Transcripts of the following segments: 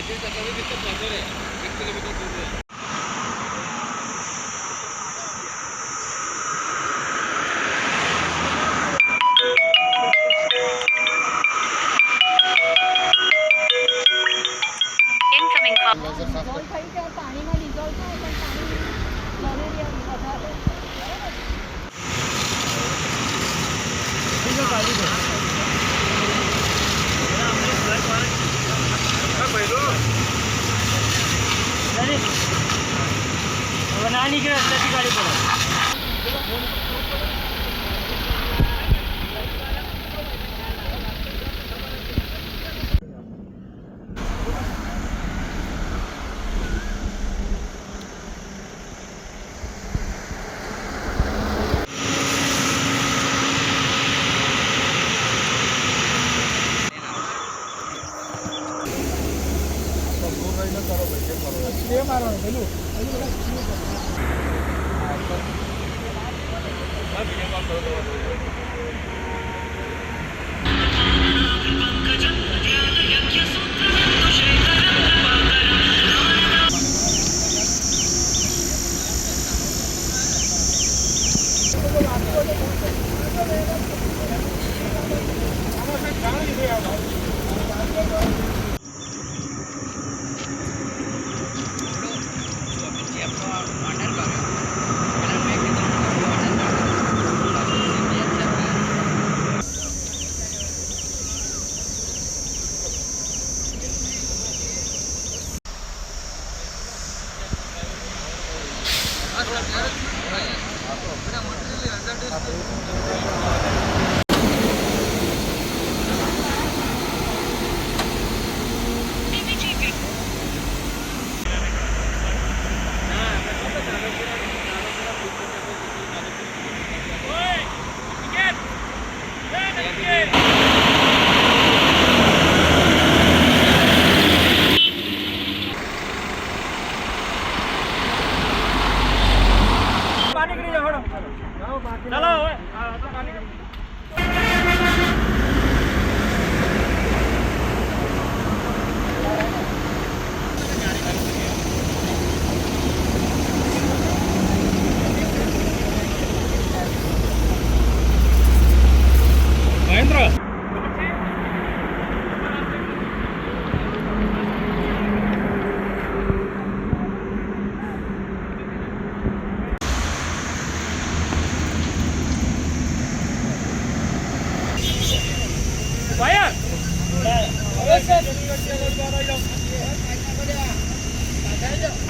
ટકાવી રીતે પહોંચો રે એક કિલોમીટર દૂર રહે Incoming call. ડિઝોલ્વ થયું કે પાણીમાં ડિઝોલ્વ पानी गिरेर त्यति गाडी पढाउँछ Sistema, hermano, salud. Salud, salud. Yeah. Tá ચાલો હવે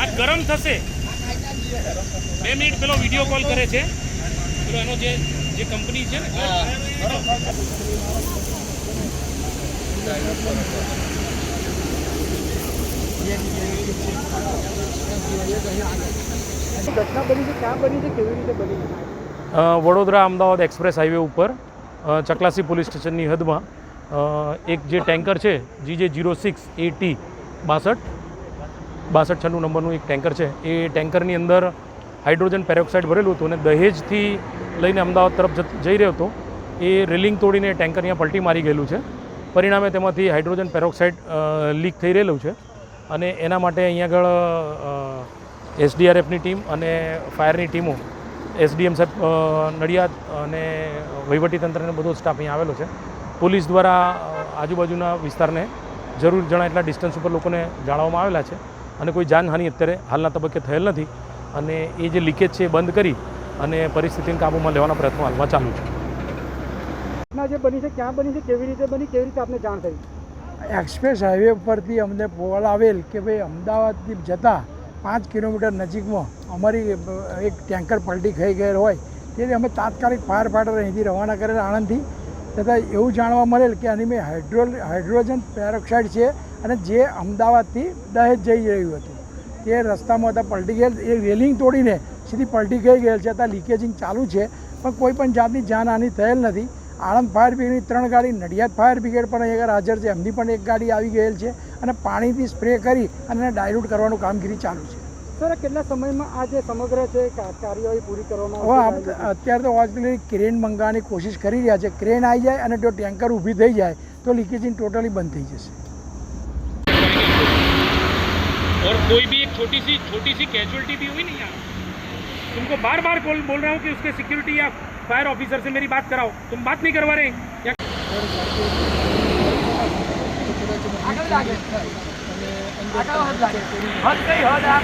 આ ગરમ થશે. બે મિનિટ પેલો વીડિયો કોલ કરે છે. પેલો એનો જે જે કંપની છે ને વડોદરા અમદાવાદ એક્સપ્રેસ હાઈવે ઉપર ચકલાસી પોલીસ સ્ટેશનની હદમાં એક જે ટેન્કર છે જી જે જીરો સિક્સ એટી બાસઠ બાસઠ છન્નું નંબરનું એક ટેન્કર છે. એ ટેન્કરની અંદર હાઇડ્રોજન પેરોક્સાઇડ ભરેલું હતું અને દહેજથી લઈને અમદાવાદ તરફ જઈ રહ્યો હતો. એ રેલિંગ તોડીને ટેન્કર અહીંયા પલટી મારી ગયેલું છે. પરિણામે તેમાંથી હાઇડ્રોજન પેરોક્સાઇડ લીક થઈ રહેલું છે અને એના માટે અહીંયા આગળ એસડીઆરએફની ટીમ અને ફાયરની ટીમો, એસડીએમ સાહેબ નડિયાદ અને વહીવટીતંત્રને બધો સ્ટાફ અહીંયા આવેલો છે. પોલીસ દ્વારા આજુબાજુના વિસ્તારને જરૂર જણા એટલા ડિસ્ટન્સ ઉપર લોકોને જાણવામાં આવેલા છે અને કોઈ જાનહાનિ અત્યારે હાલના તબક્કે થયેલ નથી અને એ જે લીકેજ છે એ બંધ કરી અને પરિસ્થિતિને કાબૂમાં લેવાના પ્રયત્નો હાલમાં ચાલુ છે. ઘટના જે બની છે ક્યાં બની છે કેવી રીતે બની કેવી રીતે આપને જાણ થઈ? એક્સપ્રેસ હાઈવે પરથી અમને કોલ આવેલ કે ભાઈ અમદાવાદથી જતા પાંચ કિલોમીટર નજીકમાં અમારી એક ટેન્કર પલટી ખાઈ ગયેલ હોય. તેથી અમે તાત્કાલિક ફાયર ફાઈટર અહીંથી રવાના કરેલા આણંદથી તથા એવું જાણવા મળેલ કે આની મેં હાઇડ્રો હાઇડ્રોજન પેરોક્સાઇડ છે અને જે અમદાવાદથી દહેજ જઈ રહ્યું હતું. તે રસ્તામાં હતા, પલટી ગયેલ, એ રેલિંગ તોડીને સીધી પલટી ગઈ ગયેલ છે. ત્યાં લીકેજિંગ ચાલુ છે, પણ કોઈ પણ જાતની જાનહાનિ થયેલ નથી. આણંદ ફાયર બ્રિગેડની ત્રણ ગાડી, નડિયાદ ફાયર બ્રિગેડ પણ અહીંયા હાજર છે. એમની પણ એક ગાડી આવી ગયેલ છે અને પાણીથી સ્પ્રે કરી અને ડાયલ્યુટ કરવાનું કામગીરી ચાલુ છે. સર કેટલા સમયમાં આ જે સમગ્ર છે કા- કાર્યવાહી પૂરી કરવામાં હવે આવશે? આપ- અત્યારે તો ઓક્સિજન ક્રેન મંગાવવાની કોશિશ કરી રહ્યા છે ક્રેન આવી જાય અને જો ટેન્કર ઊભી થઈ જાય તો લીકેજિંગ ટોટલી બંધ થઈ જશે और कोई भी एक छोटी सी छोटी सी कैजुअलिटी भी हुई नहीं यहाँ तुमको बार बार बोल बोल रहा हूँ कि उसके सिक्योरिटी या फायर ऑफिसर से मेरी बात कराओ तुम बात नहीं करवा रहे या હદ કઈ હદ આ?